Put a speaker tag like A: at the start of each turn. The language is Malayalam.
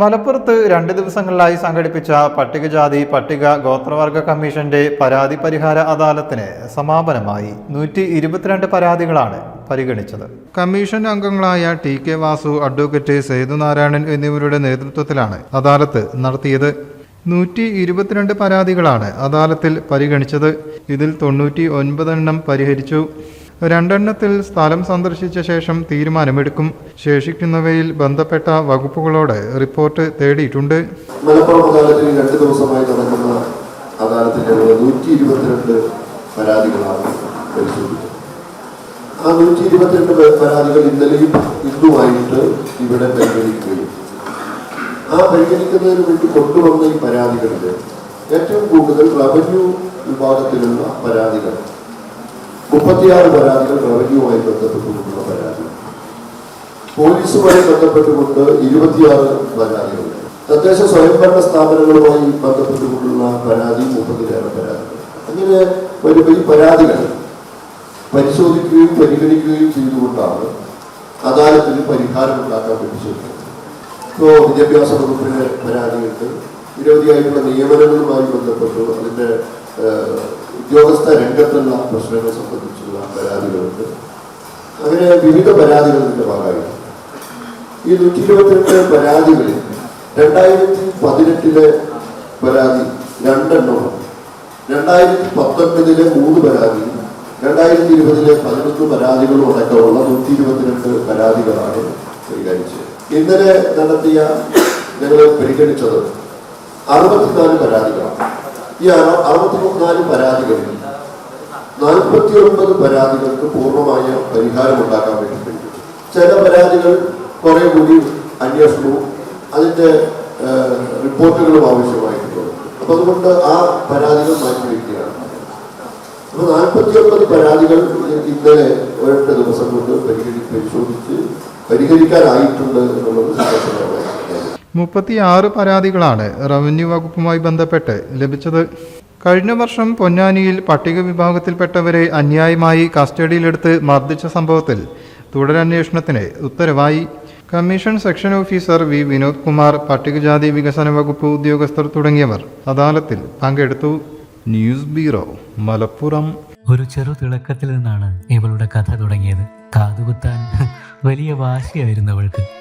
A: മലപ്പുറത്ത് രണ്ട് ദിവസങ്ങളിലായി സംഘടിപ്പിച്ച പട്ടികജാതി പട്ടിക ഗോത്രവർഗ കമ്മീഷന്റെ പരാതി പരിഹാര അദാലത്തിന് സമാപനമായി നൂറ്റി ഇരുപത്തിരണ്ട് പരാതികളാണ് പരിഗണിച്ചത്. കമ്മീഷൻ അംഗങ്ങളായ T K Vasu advocate Sethunarayanan എന്നിവരുടെ നേതൃത്വത്തിലാണ് അദാലത്ത് നടത്തിയത്. നൂറ്റി ഇരുപത്തിരണ്ട് പരാതികളാണ് അദാലത്തിൽ പരിഗണിച്ചത്. ഇതിൽ തൊണ്ണൂറ്റി ഒൻപതെണ്ണം പരിഹരിച്ചു. രണ്ടെണ്ണത്തിൽ സ്ഥലം സന്ദർശിച്ച ശേഷം തീരുമാനമെടുക്കും. ശേഷിക്കുന്നവയിൽ ബന്ധപ്പെട്ട വകുപ്പുകളോട് റിപ്പോർട്ട് തേടിയിട്ടുണ്ട്.
B: മലപ്പുറം അദാലത്തിൽ രണ്ട് ദിവസമായി നടക്കുന്ന അദാലത്തിന്റെ നൂറ്റി ഇരുപത്തിരണ്ട് പരാതികളാണ് ആ നൂറ്റി ഇരുപത്തിരണ്ട് പരാതികൾ ഇന്നലെയും ഇന്നുമായിട്ട് ഇവിടെ പരിഗണിക്കുകയും ആ പരിഗണിക്കുന്നതിന് വേണ്ടി കൊണ്ടുവന്ന ഈ പരാതികളിൽ ഏറ്റവും കൂടുതൽ റവന്യൂ വിഭാഗത്തിലുള്ള പരാതികൾ മുപ്പത്തിയാറ് പരാതികൾ റവന്യൂവുമായി ബന്ധപ്പെട്ടുകൊണ്ടുള്ള പരാതി. പോലീസുമായി ബന്ധപ്പെട്ടുകൊണ്ട് ഇരുപത്തിയാറ് പരാതികളുണ്ട് തദ്ദേശ സ്വയംഭരണ സ്ഥാപനങ്ങളുമായി ബന്ധപ്പെട്ടുകൊണ്ടുള്ള പരാതി മുപ്പത്തിലേറെ പരാതികൾ അങ്ങനെ വരുമ്പോൾ ഈ പരാതികൾ പരിശോധിക്കുകയും പരിഗണിക്കുകയും ചെയ്തുകൊണ്ടാണ് അദാലത്തിന് പരിഹാരം ഉണ്ടാക്കാൻ വേണ്ടി ശ്രമിക്കുന്നത്. ഇപ്പോൾ വിദ്യാഭ്യാസ വകുപ്പിന് പരാതികൾക്ക് നിരവധിയായിട്ടുള്ള നിയമനങ്ങളുമായി ബന്ധപ്പെട്ടു അതിന്റെ ഉദ്യോഗസ്ഥ രംഗത്തുള്ള പ്രശ്നങ്ങൾ സംബന്ധിച്ചുള്ള പരാതികളുണ്ട്. അങ്ങനെ വിവിധ പരാതികളുടെ ഭാഗമായി ഈ നൂറ്റി ഇരുപത്തിരണ്ട് പരാതികളിൽ രണ്ടായിരത്തി പതിനെട്ടിലെ പരാതി രണ്ടെണ്ണമാണ് രണ്ടായിരത്തി പത്തൊൻപതിലെ മൂന്ന് പരാതി രണ്ടായിരത്തി ഇരുപതിലെ പതിനൊന്ന് പരാതികളും അടക്കമുള്ള നൂറ്റി ഇരുപത്തിരണ്ട് പരാതികളാണ് പരിഗണിച്ചത്. ഇന്നലെ നടത്തിയ ഞങ്ങൾ പരിഗണിച്ചത് അറുപത്തിനാല് പരാതികളാണ്. ഈ അറു- അറുപത്തിനാല് പരാതികളിൽ നാൽപ്പത്തി ഒൻപത് പരാതികൾക്ക് പൂർണമായ പരിഹാരം ഉണ്ടാക്കാൻ വേണ്ടിയിട്ടുണ്ട് ചില പരാതികൾ കുറെ കൂടി അന്വേഷണവും അതിന്റെ റിപ്പോർട്ടുകളും ആവശ്യമായിട്ടുണ്ട്. അപ്പൊ അതുകൊണ്ട് ആ പരാതികൾ മാറ്റിവെക്കുകയാണ് അപ്പൊ നാൽപ്പത്തി ഒൻപത് പരാതികൾ ഇന്നലെ ഒരൊറ്റ ദിവസം കൊണ്ട് പരിഹരി പരിശോധിച്ച് പരിഹരിക്കാനായിട്ടുണ്ട് എന്നുള്ളത് കാര്യം.
A: മുപ്പത്തിയാറ് പരാതികളാണ് റവന്യൂ വകുപ്പുമായി ബന്ധപ്പെട്ട് ലഭിച്ചത്. കഴിഞ്ഞ വർഷം പൊന്നാനിയിൽ പട്ടിക വിഭാഗത്തിൽപ്പെട്ടവരെ അന്യായമായി കസ്റ്റഡിയിലെടുത്ത് മർദ്ദിച്ച സംഭവത്തിൽ തുടരന്വേഷണത്തിന് ഉത്തരവായി. Commission section officer V. Vinod Kumar പട്ടികജാതി വികസന വകുപ്പ് ഉദ്യോഗസ്ഥർ തുടങ്ങിയവർ അദാലത്തിൽ പങ്കെടുത്തു. News bureau Malappuram.
C: ഒരു ചെറു തിളക്കത്തിൽ നിന്നാണ് ഇവളുടെ കഥ തുടങ്ങിയത്. കാതുകുത്താൻ വലിയ വാശിയായിരുന്നു അവൾക്ക്.